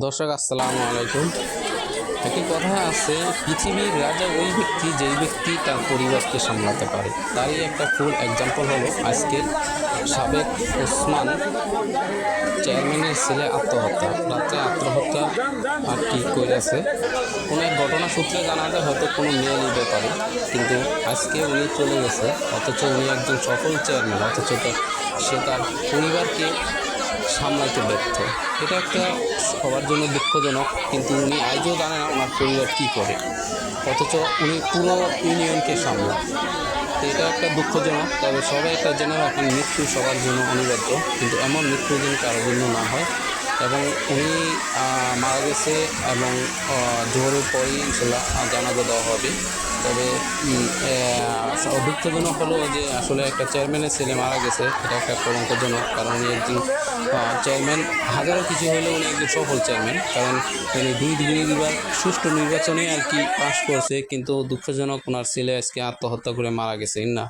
দর্শক, আসসালামু আলাইকুম। একটি কথা আছে, পৃথিবীর রাজা ওই ব্যক্তি যেই ব্যক্তি তার পরিবারকে সামলাতে পারে। তারই একটা ফুল এক্সাম্পল হলো আজকে সাবেক ওসমান চেয়ারম্যানের ছেলে আত্মহত্যা। রাত্রে আত্মহত্যা আর কি করেছে, কোনো এক ঘটনা সূত্রে জানা যায়, হয়তো কোনো মেয়েরই ব্যাপারে কিন্তু আজকে উনি চলে গেছে, অথচ উনি একজন সফল চেয়ারম্যান, অথচ সে তার পরিবারকে সামলাতে ব্যর্থ। এটা একটা সবার জন্য দুঃখজনক, কিন্তু উনি আজও জানে না ওনার পরিবার কী করে। অথচ উনি পুরো ইউনিয়নকে সামলান। এটা একটা দুঃখজনক, তবে সবাই একটা জেনে রাখেন, মৃত্যু সবার জন্য অনিবার্য। কিন্তু এমন মৃত্যু যেন কারোর জন্য না হয়। এবং উনি মারা গেছে এবং জোহরের পরেই ইনশাল্লাহ জানাজা দেওয়া হবে। তবে দুঃখজনক হলো যে আসলে একটা চেয়ারম্যানের ছেলে মারা গেছে, এটা একটা কলঙ্কজনক কারণ উনি একজন চেয়ারম্যান। হাজারো কিছু হলে উনি একজন সফল চেয়ারম্যান, কারণ উনি দুই দুবার সুষ্ঠু নির্বাচনে আর কি পাশ করছে, কিন্তু দুঃখজনক ওনার ছেলে আজকে আত্মহত্যা করে মারা গেছে, না?